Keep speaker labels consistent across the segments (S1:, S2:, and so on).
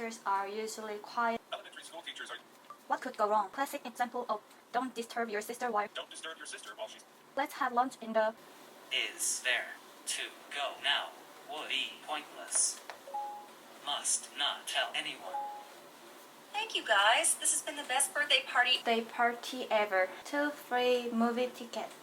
S1: Teachers are usually quiet.
S2: Elementary school teachers are
S1: What could go wrong? Classic example of don't disturb your sister while
S2: don't disturb your sister while she's
S1: let's have lunch in the
S3: Is there to go now would be pointless. Must not tell anyone.
S4: Thank you guys. This has been the best birthday party.
S1: day party ever. Two free movie tickets.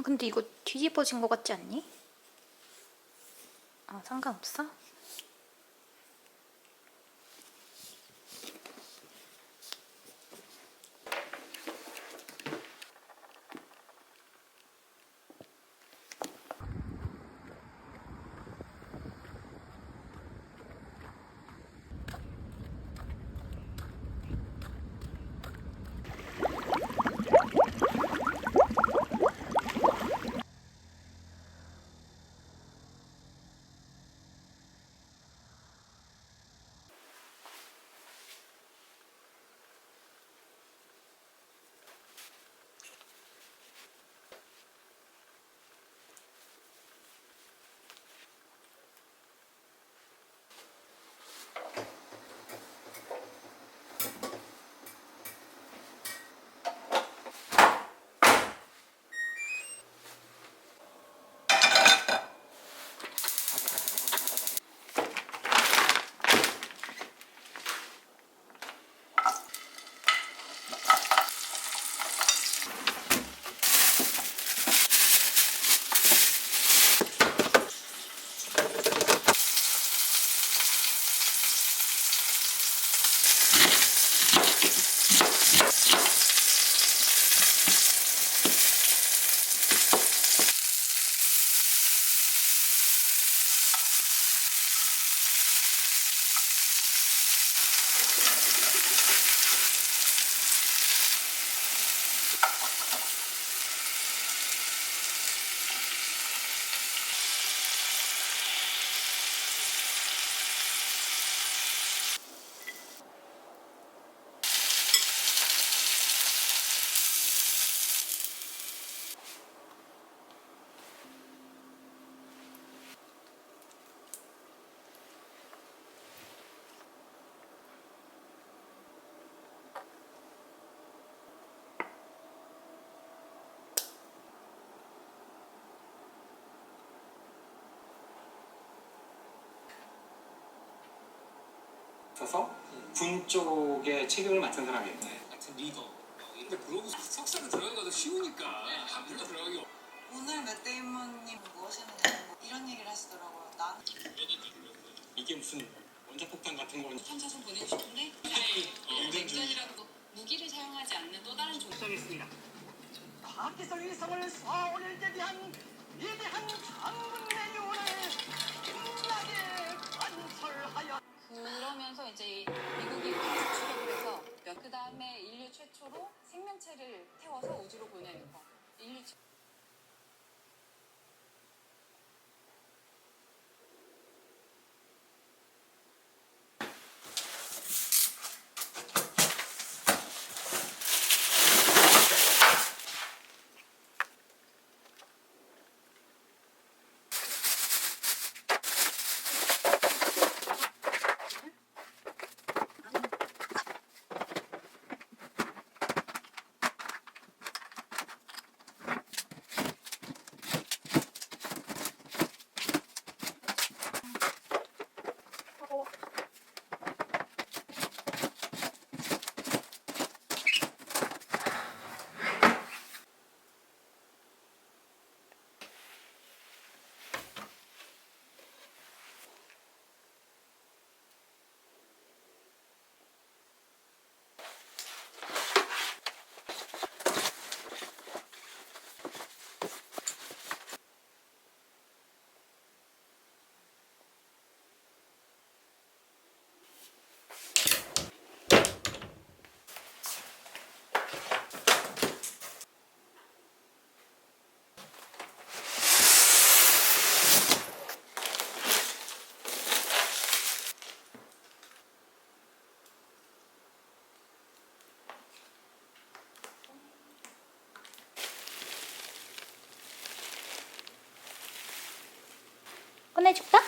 S5: 어, 근데 이거 뒤집어진 거 같지 않니? 아 상관없어?
S6: 있어서 군 쪽에 책임을 맡은 사람이에요.
S7: 같은 리더. 어, 근데 블로그 석사를 들어가기가 쉬우니까. 한글로 들어가기 어려워.
S8: 오늘 맷데이먼님 뭐 하시느냐 뭐 이런 얘기를 하시더라고요. 난
S6: 이게 무슨 원자폭탄 같은 건
S9: 탐사선 보내고 싶은데? 냉전이라고 무기를 사용하지 않는 또 다른 종목
S10: 파키스탄 위성을 쏘아올릴 때 대한 위대한 장군 내용을 빛나게 관철하여
S9: 그러면서 이제 미국이 우주 추격을 해서 그 다음에 인류 최초로 생명체를 태워서 우주로 보내
S11: 꺼내줄까?